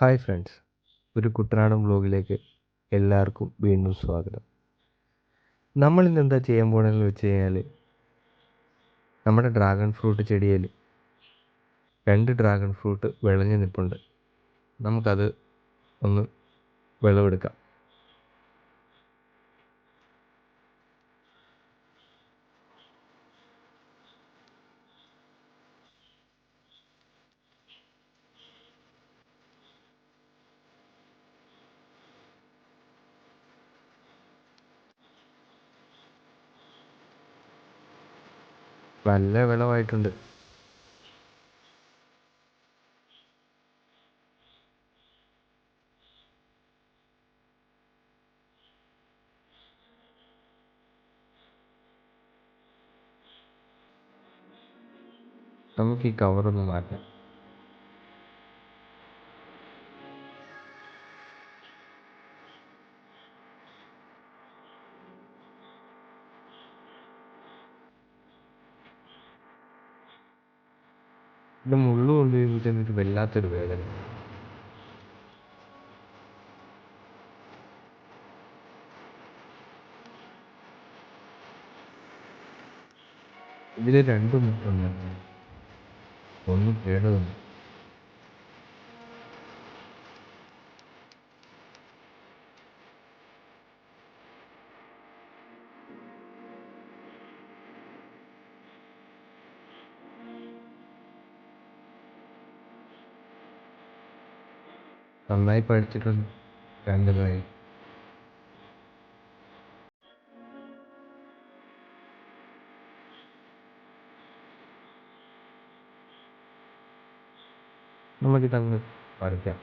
Hi friends ഒരു കുട്ടനാടൻ വ്ലോഗിലേക്ക് എല്ലാവർക്കും വീണ്ടും സ്വാഗതം. നമ്മൾ ഇന്ന് എന്താ ചെയ്യാൻ പോകണമെന്ന് വെച്ച് കഴിഞ്ഞാൽ നമ്മുടെ ഡ്രാഗൺ ഫ്രൂട്ട് ചെടിയിൽ രണ്ട് ഡ്രാഗൺ ഫ്രൂട്ട് വിളഞ്ഞു നിൽപ്പുണ്ട് നമുക്കത് ഒന്ന് വിളവെടുക്കാം. നല്ല വിളവായിട്ടുണ്ട്. നമുക്ക് ഈ കവറൊന്ന് മാറ്റാം. ഇത് മുള്ളു കൊണ്ട് ചെന്നിട്ട് വല്ലാത്തൊരു വേദന. ഇതിൽ രണ്ടും ഒന്നും കേടതൊന്നും നന്നായി പഠിച്ചിട്ടുണ്ട് രണ്ട് കാര്യം നമുക്കിതങ്ങ് വരയ്ക്കാം.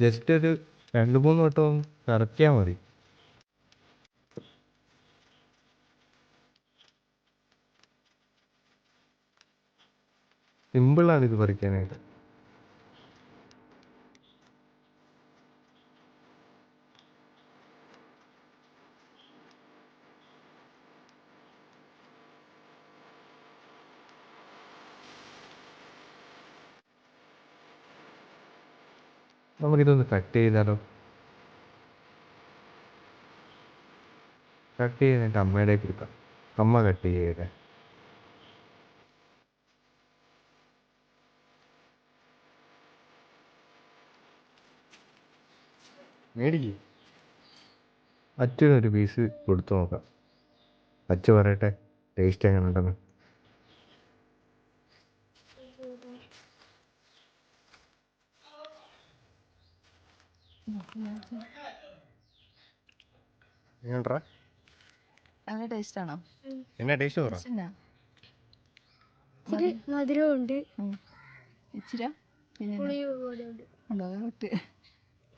ജസ്റ്റ് ഒരു രണ്ട് മൂന്ന് വട്ടം കറക്കിയാൽ മതി. സിമ്പിളാണ് ഇത് പറിക്കാനായിട്ട്. നമുക്കിതൊന്ന് കട്ട് ചെയ്താലോ? കട്ട് ചെയ്തിട്ട് അമ്മയുടെ കൊടുക്കാം. അമ്മ കട്ട് ചെയ്യട്ടെ. മേടിക്ക്. അച്ഛനൊരു പീസ് കൊടുത്തു നോക്കാം. അച്ഛ പറയട്ടെ ടേസ്റ്റ് എങ്ങനെ ഉണ്ടെന്ന് എങ്ങനെടാ നല്ല ടേസ്റ്റ് ആണോ? എന്നാ ടേസ്റ്റ് പറ. ഇച്ചിരി മധുരമുണ്ട് ഇച്ചിരി? പിന്നെ ഉണ്ട്.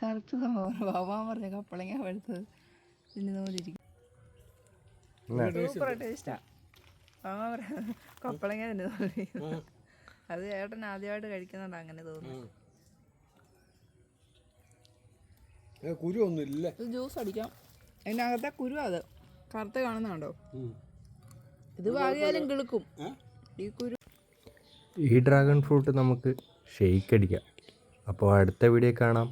കറക്റ്റ് സംഭവം ബാബാൻ പറഞ്ഞ കപ്പളങ്ങ പഴുത്തത്. പിന്നെ നോക്കിയിരിക്കും സൂപ്പർ ടേസ്റ്റാ പറയാ കപ്പളങ്ങ തന്നെ തോന്നി. അത് ഏട്ടൻ ആദ്യമായിട്ട് കഴിക്കുന്നുണ്ട് അങ്ങനെ തോന്നുന്നു. കുരു ഒന്നുമില്ല ഇത് ജ്യൂസ് അടിക്കാം. അതിനകത്തെ കുരു അത്. കറുത്ത കാണുന്നുണ്ടോ ഇത് വാങ്ങിയാലും കിളുക്കും. ഈ കുരു ഈ ഡ്രാഗൺ ഫ്രൂട്ട് നമുക്ക് ഷെയ്ക്ക് അടിക്കാം. അപ്പോൾ അടുത്ത വീഡിയോ കാണാം.